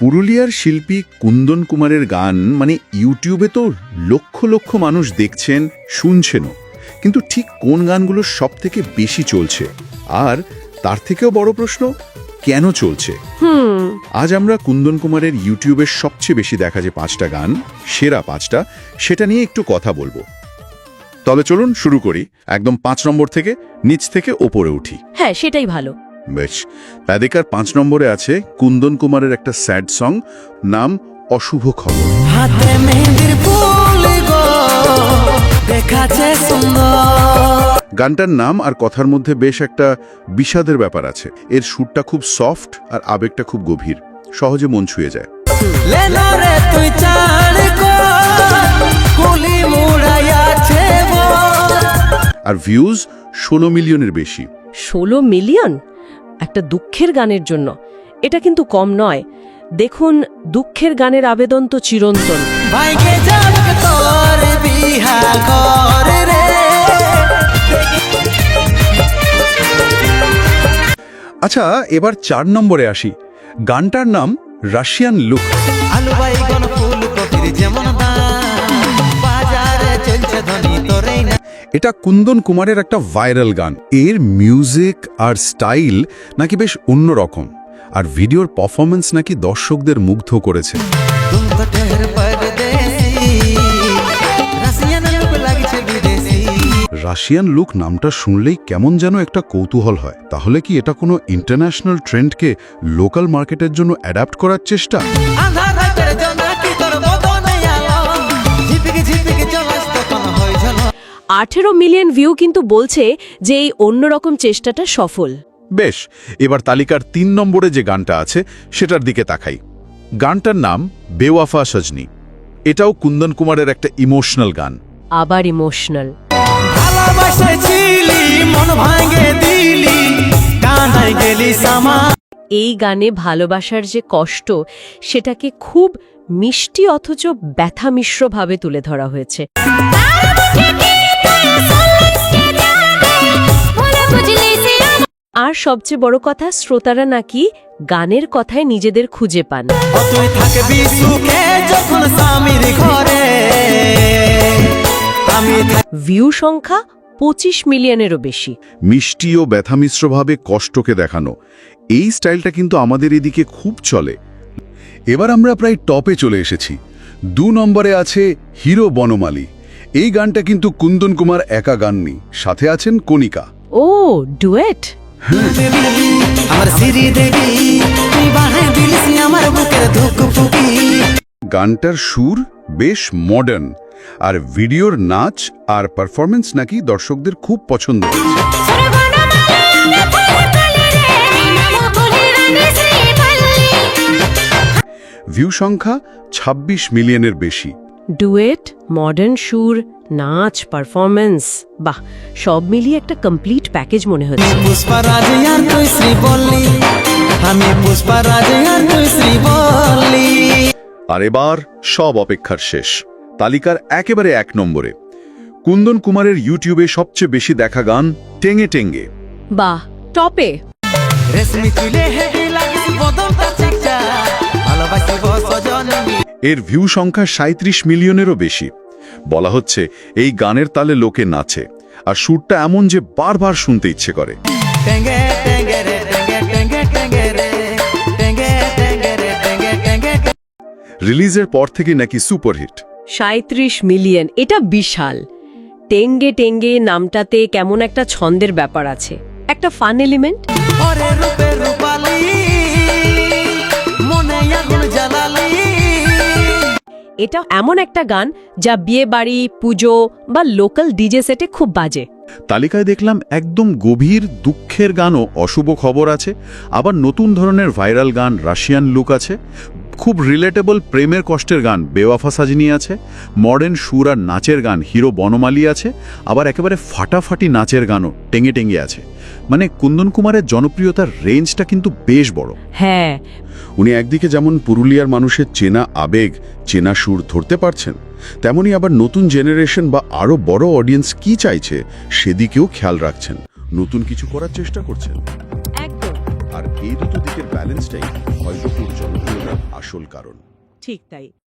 পুরুলিয়ার শিল্পী কুন্দন কুমারের গান মানে ইউটিউবে তো লক্ষ লক্ষ মানুষ দেখছেন শুনছেনও। কিন্তু ঠিক কোন গানগুলো সব থেকে বেশি চলছে? আর তার থেকেও বড় প্রশ্ন কেন চলছে? আজ আমরা কুন্দন কুমারের ইউটিউবের সবচেয়ে বেশি দেখা যে পাঁচটা গান সেরা পাঁচটা সেটা নিয়ে একটু কথা বলব। তবে চলুন শুরু করি একদম পাঁচ নম্বর থেকে নিচ থেকে ওপরে উঠি। হ্যাঁ সেটাই ভালো। বেশ। প্যাদিকার পাঁচ নম্বরে আছে কুন্দন কুমারের একটা স্যাড সং নাম অশুভ খবর। হাতে মেহেন্দির ফুল গো দেখাচ্ছে সুন্দর। গানটার নাম আর কথার মধ্যে বেশ একটা বিষাদের ব্যাপার আছে। এর সুরটা খুব সফট আর আবেগটা খুব গভীর। সহজে মন ছুঁয়ে যায়। আর ভিউজ ষোলো মিলিয়নের বেশি। ষোলো মিলিয়ন? একটা দুঃখের গানের জন্য। এটা কিন্তু কম নয়। দেখুন দুঃখের গানের আবেদন তো চিরন্তন। আচ্ছা এবার চার নম্বরে আসি। গানটার নাম রাশিয়ান লুক। যেমন বাজারে চলছে ধনী তোরেই না। এটা কুন্দন কুমারের একটা ভাইরাল গান। এর মিউজিক আর স্টাইল নাকি বেশ অন্যরকম, আর ভিডিওর পারফরমেন্স নাকি দর্শকদের মুগ্ধ করেছে। রাশিয়ান লুক নামটা শুনলেই কেমন যেন একটা কৌতূহল হয়। তাহলে কি এটা কোনো ইন্টারন্যাশনাল ট্রেন্ডকে লোকাল মার্কেটের জন্য অ্যাডাপ্ট করার চেষ্টা? আঠেরো মিলিয়ন ভিউ কিন্তু বলছে যে এই অন্যরকম চেষ্টাটা সফল। বেশ এবার তালিকার তিন নম্বরে যে গানটা আছে সেটার দিকে তাকাই। গানটার নাম বেওয়াফা সজনি। এটাও কুন্দন কুমারের একটা ইমোশনাল গান। আবার ইমোশনাল। ভালোবাসেছিলি মন ভাঙে দিলি কানাই গেলি সামা। এই গানে ভালোবাসার যে কষ্ট সেটাকে খুব মিষ্টি অথচ ব্যথা মিশ্রভাবে তুলে ধরা হয়েছে। আর সবচেয়ে বড় কথা শ্রোতারা নাকি গানের কথায় নিজেদের খুঁজে পান। তুই থাকবি সুখে যখন স্বামীর ঘরে। আমি ভিউ সংখ্যা পঁচিশ মিলিয়নেরও বেশি। মিষ্টি ও ব্যথামিশ্রভাবে কষ্টকে দেখানো। এই স্টাইলটা কিন্তু আমাদের এদিকে খুব চলে। এবার আমরা প্রায় টপে চলে এসেছি। দু নম্বরে আছে হিরো বনমালী। এই গানটা কিন্তু কুন্দন কুমার একা গাননি সাথে আছেন কণিকা। ও ডুয়েট। গানটার সুর বেশ মডার্ন আর ভিডিওর নাচ আর পারফরমেন্স নাকি দর্শকদের খুব পছন্দ। ভিউ সংখ্যা ২৬ মিলিয়নের বেশি। ডুয়েট মডার্ন সুর নাচ পারফরমেন্স বাহ সব মিলিয়ে একটা কমপ্লিট প্যাকেজ মনে হচ্ছে। পুষ্পা রাজ আর তুই শ্রী বললি আমি পুষ্পা রাজ আর তুই শ্রী বললি আর এবার সব অপেক্ষার শেষ তালিকার একেবারে এক নম্বরে। কুন্দন কুমারের ইউটিউবে সবচেয়ে বেশি দেখা গান টেঙ্গে টেঙ্গে বাহ টপে। রেশমি হেভি বদলটা চিকচা ভালোবাসি এর ভিউ সংখ্যা সাঁত্রিশ মিলিয়নেরও বেশি। বলা হচ্ছে এই গানের তালে লোকে নাচে আর সুরটা এমন যে বারবার শুনতে ইচ্ছে করে। টেঙ্গে টেঙ্গে রে টেঙ্গে টেঙ্গে টেঙ্গে রে টেঙ্গে টেঙ্গে রে টেঙ্গে টেঙ্গে রিলিজের পর থেকে নাকি সুপারহিট সাঁত্রিশ মিলিয়ন এটা বিশাল। টেঙ্গে টেঙ্গে নামটাতে কেমন একটা ছন্দের ব্যাপার আছে। একটা ফান এলিমেন্ট এটা এমন একটা গান যা বিয়ে বাড়ি পুজো বা লোকাল ডিজে সেটে খুব বাজে। তালিকায় দেখলাম একদম গভীর দুঃখের গানও অশুভ খবর আছে, আবার নতুন ধরনের ভাইরাল গান, রাশিয়ান লুক আছে। খুব রিলেটেবল প্রেমের কষ্টের গান। বেওয়াফা সাজিনী আছে মডার্ন সুর আর নাচের গান হিরো বনমালী আছে আবার একেবারে ফাটাফাটি নাচের গানও টেঙ্গে টেঙ্গে আছে। মানে কুন্দন কুমারের জনপ্রিয়তার রেঞ্জটা কিন্তু বেশ বড়। হ্যাঁ। উনি একদিকে যেমন পুরুলিয়ার মানুষের চেনা আবেগ চেনা সুর ধরতে পারছেন তেমনি আবার নতুন জেনারেশন বা আরও বড় অডিয়েন্স কি চাইছে সেদিকেও খেয়াল রাখছেন। নতুন কিছু করার চেষ্টা করছেন। আর এই দুটো দিকের ব্যালেন্সটাই হয়তো আসল আসল কারণ। ঠিক তাই।